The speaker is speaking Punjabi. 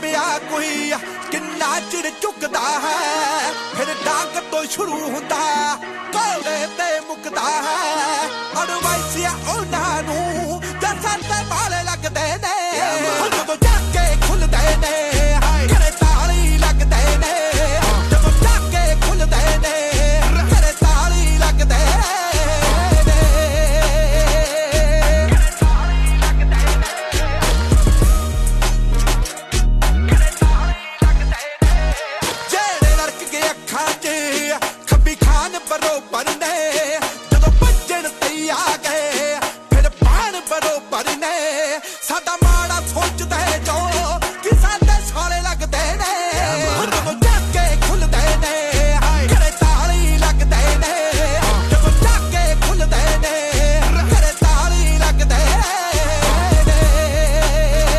ਪਿਆ ਕੋਈ ਕਿੰਨਾ ਚਿਰ ਚੁੱਕਦਾ ਹੈ? ਫਿਰ ਡਾਂਗ ਤੋਂ ਸ਼ੁਰੂ ਹੁੰਦਾ ਕੋਲੇ ਤੇ ਮੁੱਕਦਾ ਹੈ। ਅਡਵਾਈਸ ਉਹਨਾਂ ਨੂੰ ਦਸਾਂ ਤੇ ਵਾਲੇ ਲੱਗਦੇ ਨੇ। ropa, ropa,